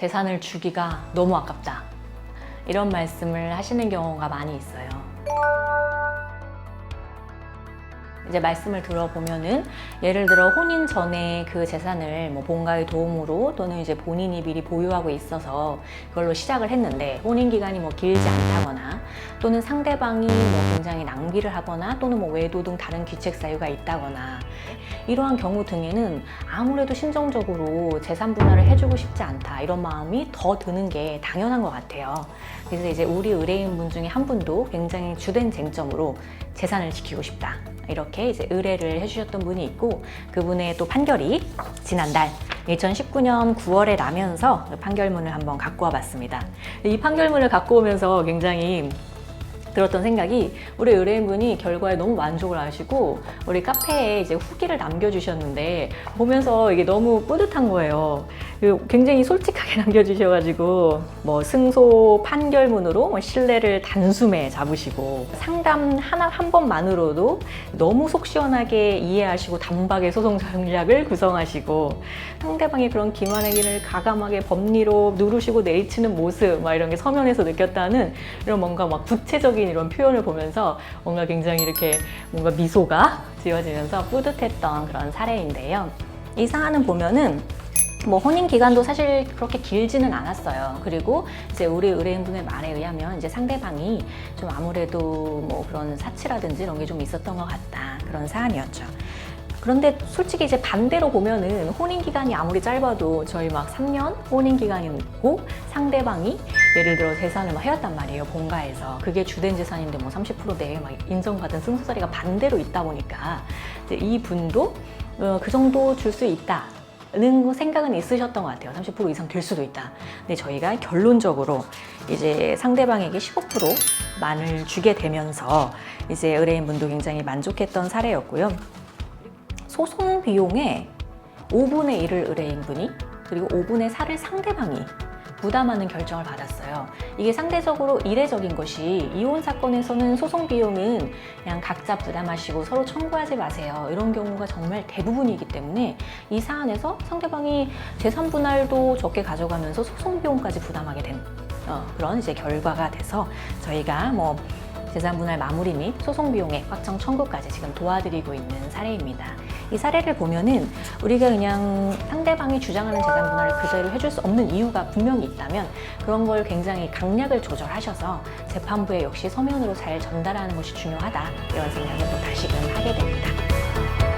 재산을 주기가 너무 아깝다. 이런 말씀을 하시는 경우가 많이 있어요. 이제 말씀을 들어보면은 예를 들어 혼인 전에 그 재산을 뭐 본가의 도움으로 또는 이제 본인이 미리 보유하고 있어서 그걸로 시작을 했는데 혼인 기간이 뭐 길지 않다거나 또는 상대방이 뭐 굉장히 낭비를 하거나 또는 뭐 외도 등 다른 귀책 사유가 있다거나 이러한 경우 등에는 아무래도 심정적으로 재산 분할을 해주고 싶지 않다 이런 마음이 더 드는 게 당연한 것 같아요. 그래서 이제 우리 의뢰인분 중에 한 분도 굉장히 주된 쟁점으로 재산을 지키고 싶다. 이렇게 이제 의뢰를 해주셨던 분이 있고 그분의 또 판결이 지난달 2019년 9월에 나면서 그 판결문을 한번 갖고 와봤습니다. 이 판결문을 갖고 오면서 굉장히 들었던 생각이 우리 의뢰인분이 결과에 너무 만족을 하시고 우리 카페에 이제 후기를 남겨주셨는데 보면서 이게 너무 뿌듯한 거예요. 그 굉장히 솔직하게 남겨주셔가지고 뭐 승소 판결문으로 뭐 신뢰를 단숨에 잡으시고 상담 하나 한 번만으로도 너무 속 시원하게 이해하시고 단박에 소송 전략을 구성하시고 상대방의 그런 기만 행위를 가감하게 법리로 누르시고 내리치는 모습 막 이런 게 서면에서 느꼈다는 이런 뭔가 막 구체적인 이런 표현을 보면서 뭔가 굉장히 이렇게 뭔가 미소가 지어지면서 뿌듯했던 그런 사례인데요. 이 사안은 보면은 뭐 혼인 기간도 사실 그렇게 길지는 않았어요. 그리고 이제 우리 의뢰인분의 말에 의하면 이제 상대방이 좀 아무래도 뭐 그런 사치라든지 이런 게 좀 있었던 것 같다 그런 사안이었죠. 그런데 솔직히 이제 반대로 보면은 혼인 기간이 아무리 짧아도 저희 막 3년 혼인 기간이 있고 상대방이 예를 들어 재산을 막 해왔단 말이에요 본가에서 그게 주된 재산인데 뭐 30% 내에 막 인정받은 승소자리가 반대로 있다 보니까 이제 이 분도 어, 그 정도 줄 수 있다. 는 생각은 있으셨던 것 같아요. 30% 이상 될 수도 있다. 근데 저희가 결론적으로 이제 상대방에게 15%만을 주게 되면서 이제 의뢰인분도 굉장히 만족했던 사례였고요. 소송 비용의 5분의 1을 의뢰인분이 그리고 5분의 4를 상대방이 부담하는 결정을 받았어요. 이게 상대적으로 이례적인 것이 이혼 사건에서는 소송 비용은 그냥 각자 부담하시고 서로 청구하지 마세요. 이런 경우가 정말 대부분이기 때문에 이 사안에서 상대방이 재산 분할도 적게 가져가면서 소송 비용까지 부담하게 된 어, 그런 이제 결과가 돼서 저희가 뭐 재산 분할 마무리 및 소송 비용의 확정 청구까지 지금 도와드리고 있는 사례입니다. 이 사례를 보면은 우리가 그냥 상대방이 주장하는 재산 분할을 그대로 해줄 수 없는 이유가 분명히 있다면 그런 걸 굉장히 강약을 조절하셔서 재판부에 역시 서면으로 잘 전달하는 것이 중요하다 이런 생각을 또 다시금 하게 됩니다.